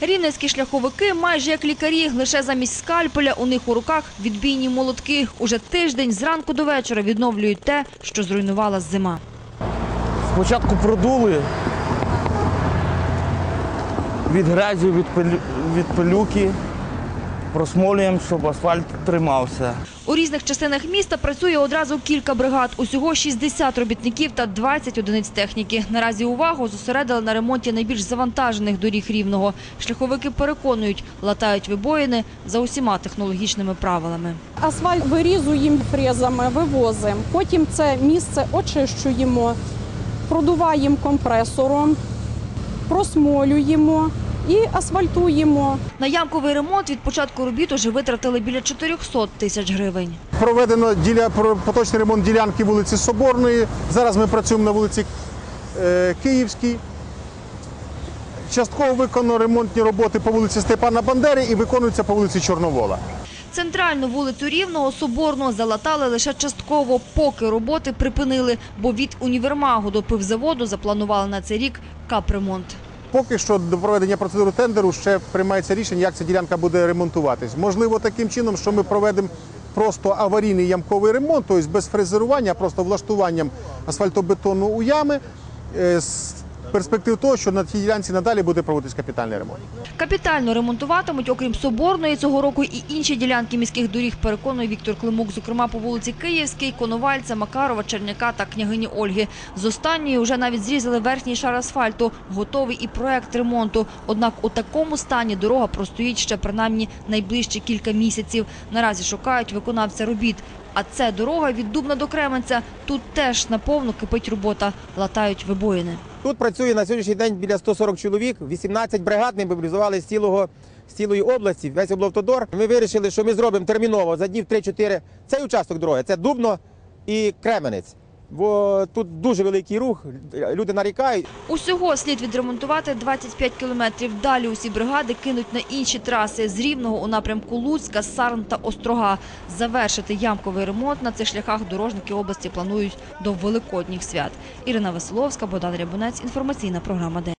Рівненські шляховики майже як лікарі, лише замість скальпеля у них у руках відбійні молотки. Уже тиждень зранку до вечора відновлюють те, що зруйнувала зима. Спочатку продули від грязю, від, пилю- від пилюки, просмолюємо, щоб асфальт тримався. У різних частинах міста працює одразу кілька бригад. Усього 60 робітників та 20 одиниць техніки. Наразі увагу зосередили на ремонті найбільш завантажених доріг Рівного. Шляховики переконують, латають вибоїни за усіма технологічними правилами. Асфальт вирізуємо фрезами, вивозимо. Потім це місце очищуємо, продуваємо компресором, просмолюємо і асфальтуємо. На ямковий ремонт від початку робіт уже витратили біля 400 тисяч гривень. Проведено діля... поточний ремонт ділянки вулиці Соборної. Зараз ми працюємо на вулиці е, Київській. Частково виконано ремонтні роботи по вулиці Степана Бандери і виконуються по вулиці Чорновола. Центральну вулицю Рівного Соборного залатали лише частково, поки роботи припинили, бо від універмагу до пивзаводу запланували на цей рік капремонт. Поки що до проведення процедури тендеру ще приймається рішення, як ця ділянка буде ремонтуватись. Можливо, таким чином, що ми проведемо просто аварійний ямковий ремонт, тобто без фрезерування, а просто влаштуванням асфальтобетону у ями. Перспектив того, що на цій ділянці надалі буде проводитись капітальний ремонт. Капітально ремонтуватимуть, окрім Соборної цього року, і інші ділянки міських доріг, переконує Віктор Климук, зокрема по вулиці Київській, Коновальця, Макарова, Черняка та княгині Ольги. З останньої вже навіть зрізали верхній шар асфальту. Готовий і проект ремонту. Однак у такому стані дорога простоїть ще принаймні найближчі кілька місяців. Наразі шукають виконавця робіт. А це дорога від Дубна до Кременця. Тут теж наповну кипить робота. Латають вибоїни. Тут працює на сьогоднішній день біля 140 чоловік, 18 бригад не мобілізували з цілого з цілої області, весь облавтодор. Ми вирішили, що ми зробимо терміново за днів 3-4 цей участок дороги. Це Дубно і Кременець. Бо тут дуже великий рух, люди нарікають. Усього слід відремонтувати 25 кілометрів. Далі усі бригади кинуть на інші траси з Рівного у напрямку Луцька, Сарн та Острога. Завершити ямковий ремонт на цих шляхах дорожники області планують до Великодніх свят. Ірина Веселовська, Богдан Рябунець. Інформаційна програма «День».